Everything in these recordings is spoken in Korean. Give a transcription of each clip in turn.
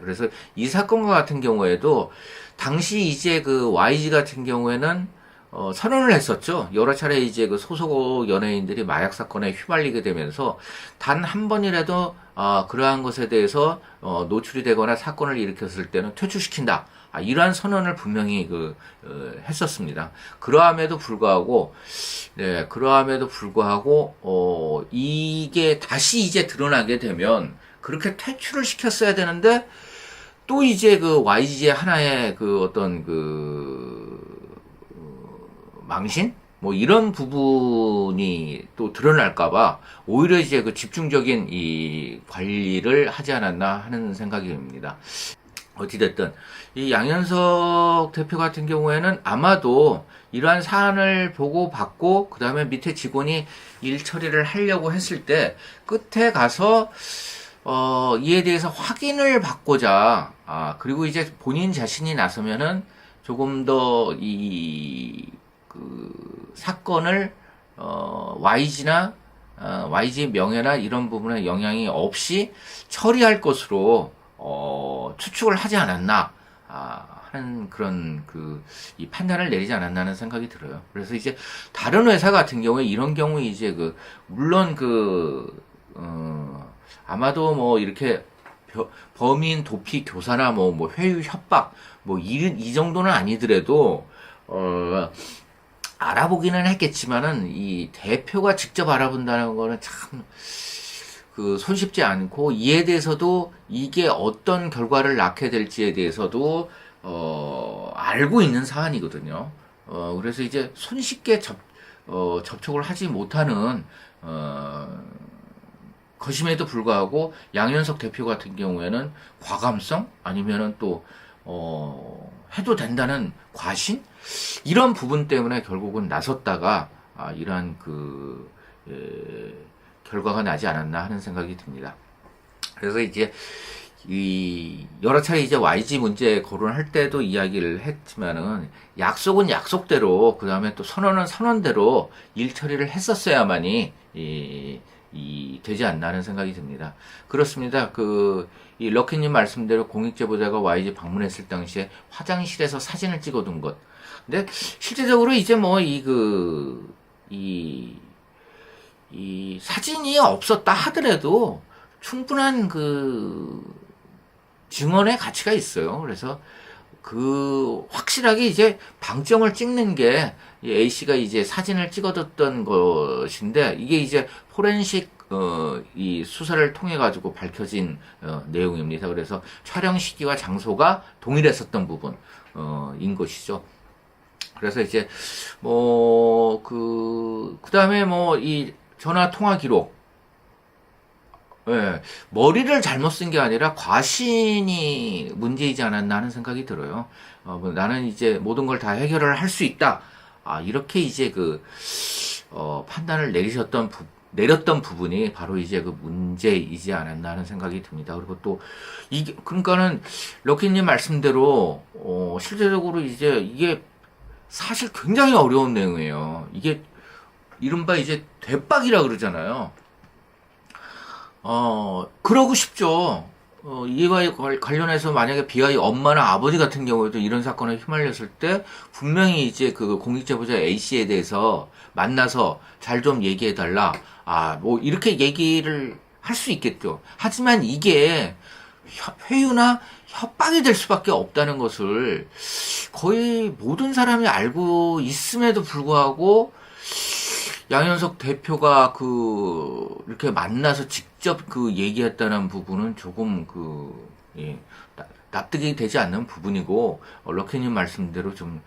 그래서 이 사건과 같은 경우에도 당시 이제 그 YG 같은 경우에는 어, 선언을 했었죠. 여러 차례 이제 그 소속 연예인들이 마약 사건에 휘말리게 되면서 단 한 번이라도 아, 그러한 것에 대해서 어, 노출이 되거나 사건을 일으켰을 때는 퇴출시킨다. 아, 이러한 선언을 분명히 그 어, 했었습니다. 그러함에도 불구하고 네, 그러함에도 불구하고 어, 이게 다시 이제 드러나게 되면 그렇게 퇴출을 시켰어야 되는데 또 이제 그 YG의 하나의 그 어떤 그 어, 망신 뭐 이런 부분이 또 드러날까봐 오히려 이제 그 집중적인 이 관리를 하지 않았나 하는 생각이 듭니다. 어찌됐든 이 양현석 대표 같은 경우에는 아마도 이러한 사안을 보고 받고 그 다음에 밑에 직원이 일 처리를 하려고 했을 때 끝에 가서 어, 이에 대해서 확인을 받고자 아 그리고 이제 본인 자신이 나서면은 조금 더 이 그 사건을 어, YG나 어, YG 명예나 이런 부분에 영향이 없이 처리할 것으로 어, 추측을 하지 않았나 아, 하는 그런 그 이 판단을 내리지 않았나는 생각이 들어요. 그래서 이제 다른 회사 같은 경우에 이런 경우 이제 그 물론 그 어, 아마도 뭐 이렇게 벼- 범인 도피 교사나 뭐, 뭐 회유 협박 뭐 이, 이 정도는 아니더라도 어 알아보기는 했겠지만은 이 대표가 직접 알아본다는 거는 참 그 손쉽지 않고 이에 대해서도 이게 어떤 결과를 낳게 될지에 대해서도 어 알고 있는 사안이거든요. 어 그래서 이제 손쉽게 접 어, 접촉을 하지 못하는 어 것임에도 불구하고 양현석 대표 같은 경우에는 과감성 아니면은 또 어, 해도 된다는 과신 이런 부분 때문에 결국은 나섰다가 아, 이러한 그 에, 결과가 나지 않았나 하는 생각이 듭니다. 그래서 이제 이 여러 차례 이제 YG 문제 거론할 때도 이야기를 했지만은 약속은 약속대로 그 다음에 또 선언은 선언대로 일 처리를 했었어야만이 이, 이 되지 않나 하는 생각이 듭니다. 그렇습니다. 그 이 럭키님 말씀대로 공익제보자가 YG 방문했을 당시에 화장실에서 사진을 찍어둔 것. 근데 실제적으로 이제 뭐 이 그 이 이 사진이 없었다 하더라도 충분한 그 증언의 가치가 있어요. 그래서 그 확실하게 이제 방점을 찍는 게 A 씨가 이제 사진을 찍어뒀던 것인데 이게 이제 포렌식 어, 이 수사를 통해 가지고 밝혀진 어, 내용입니다. 그래서 촬영 시기와 장소가 동일했었던 부분 어, 인 것이죠. 그래서 이제 뭐 그 그다음에 뭐 이 전화 통화 기록 예, 머리를 잘못 쓴 게 아니라 과신이 문제이지 않았나 하는 생각이 들어요. 어, 뭐 나는 이제 모든 걸 다 해결을 할 수 있다. 아, 이렇게 이제 그, 어, 판단을 내리셨던 부, 내렸던 부분이 바로 이제 그 문제이지 않았나 하는 생각이 듭니다. 그리고 또, 이게, 그러니까는, 럭키님 말씀대로, 어, 실제적으로 이제 이게 사실 굉장히 어려운 내용이에요. 이게, 이른바 이제 대박이라 그러잖아요. 어, 그러고 싶죠. 어, 이와 관- 관련해서 만약에 비아이 엄마나 아버지 같은 경우에도 이런 사건에 휘말렸을 때 분명히 이제 그 공익제보자 A씨에 대해서 만나서 잘 좀 얘기해 달라. 아, 뭐 이렇게 얘기를 할 수 있겠죠. 하지만 이게 협- 회유나 협박이 될 수밖에 없다는 것을 거의 모든 사람이 알고 있음에도 불구하고 양현석 대표가 그 이렇게 만나서 직접 그 얘기했다는 부분은 조금 그 예, 나- 납득이 되지 않는 부분이고 어, 럭키님 말씀대로 좀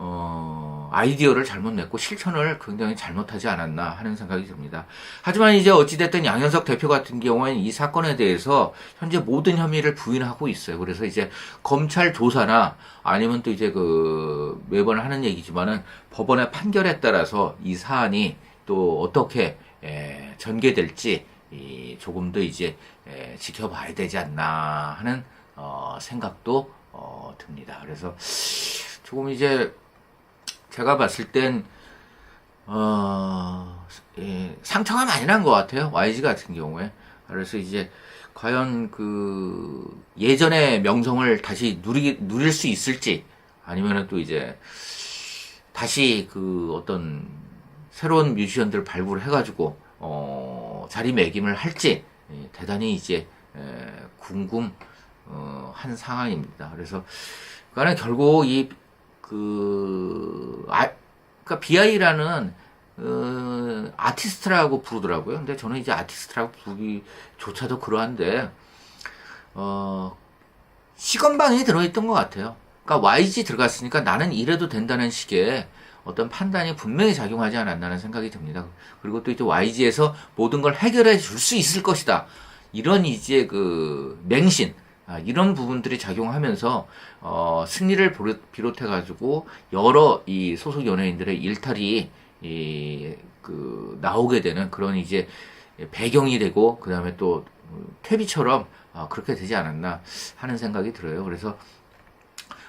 어, 아이디어를 잘못 냈고 실천을 굉장히 잘못하지 않았나 하는 생각이 듭니다. 하지만 이제 어찌됐든 양현석 대표 같은 경우에는 이 사건에 대해서 현재 모든 혐의를 부인하고 있어요. 그래서 이제 검찰 조사나 아니면 또 이제 그 매번 하는 얘기지만은 법원의 판결에 따라서 이 사안이 또 어떻게 에, 전개될지 이 조금 더 이제 에, 지켜봐야 되지 않나 하는 어, 생각도 어, 듭니다. 그래서 조금 이제 제가 봤을 땐 어, 예, 상처가 많이 난 것 같아요. YG 같은 경우에. 그래서 이제 과연 그 예전의 명성을 다시 누리 누릴 수 있을지 아니면은 또 이제 다시 그 어떤 새로운 뮤지션들 발굴을 해가지고 어 자리매김을 할지 예, 대단히 이제 에, 궁금 어, 한 상황입니다. 그래서 그거는 결국 이 그 아, 그러니까 BI라는 어, 아티스트라고 부르더라고요. 근데 저는 이제 아티스트라고 부르기조차도 그러한데 어, 시건방이 들어있던 것 같아요. 그러니까 YG 들어갔으니까 나는 이래도 된다는 식의 어떤 판단이 분명히 작용하지 않았나는 생각이 듭니다. 그리고 또 이제 YG에서 모든 걸 해결해 줄 수 있을 것이다. 이런 이제 그 맹신, 아, 이런 부분들이 작용하면서 어, 승리를 비롯해 가지고 여러 이 소속 연예인들의 일탈이 이, 그 나오게 되는 그런 이제 배경이 되고 그 다음에 또 퇴비처럼 어, 그렇게 되지 않았나 하는 생각이 들어요. 그래서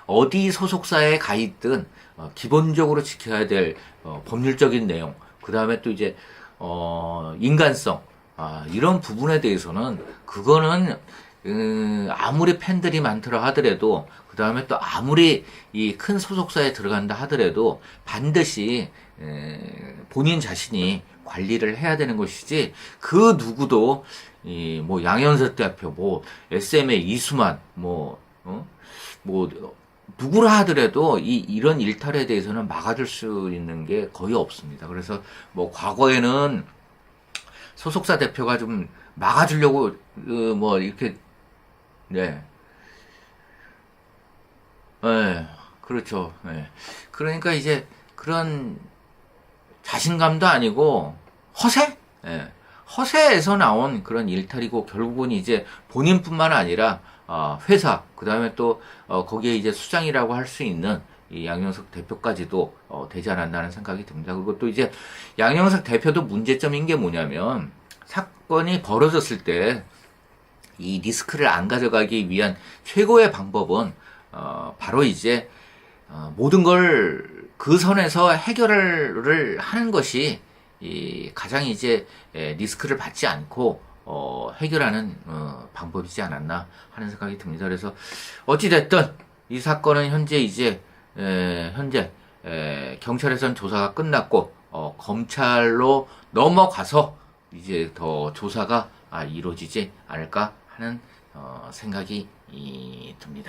어디 소속사에 가 있든 어, 기본적으로 지켜야 될 어, 법률적인 내용, 그 다음에 또 이제 어, 인간성 아, 이런 부분에 대해서는 그거는 음, 아무리 팬들이 많더라 하더라도 그 다음에 또 아무리 이 큰 소속사에 들어간다 하더라도 반드시 에, 본인 자신이 관리를 해야 되는 것이지 그 누구도 이 뭐 양현석 대표 뭐 SM의 이수만 뭐 어? 뭐 누구라 하더라도 이 이런 일탈에 대해서는 막아줄 수 있는 게 거의 없습니다. 그래서 뭐 과거에는 소속사 대표가 좀 막아주려고 어, 뭐 이렇게 네. 네, 그렇죠. 네. 그러니까 이제 그런 자신감도 아니고 허세? 네. 허세에서 나온 그런 일탈이고 결국은 이제 본인뿐만 아니라 어, 회사 그 다음에 또 어, 거기에 이제 수장이라고 할 수 있는 이 양영석 대표까지도 어, 되지 않았나는 생각이 듭니다. 그리고 또 이제 양영석 대표도 문제점인 게 뭐냐면 사건이 벌어졌을 때 이 리스크를 안 가져가기 위한 최고의 방법은 어, 바로 이제 어, 모든 걸 그 선에서 해결을 하는 것이 이 가장 이제 에, 리스크를 받지 않고 어, 해결하는 어, 방법이지 않았나 하는 생각이 듭니다. 그래서 어찌 됐든 이 사건은 현재 이제 에, 현재 에, 경찰에선 조사가 끝났고 어, 검찰로 넘어가서 이제 더 조사가 아, 이루어지지 않을까 하는 어, 생각이 이, 듭니다.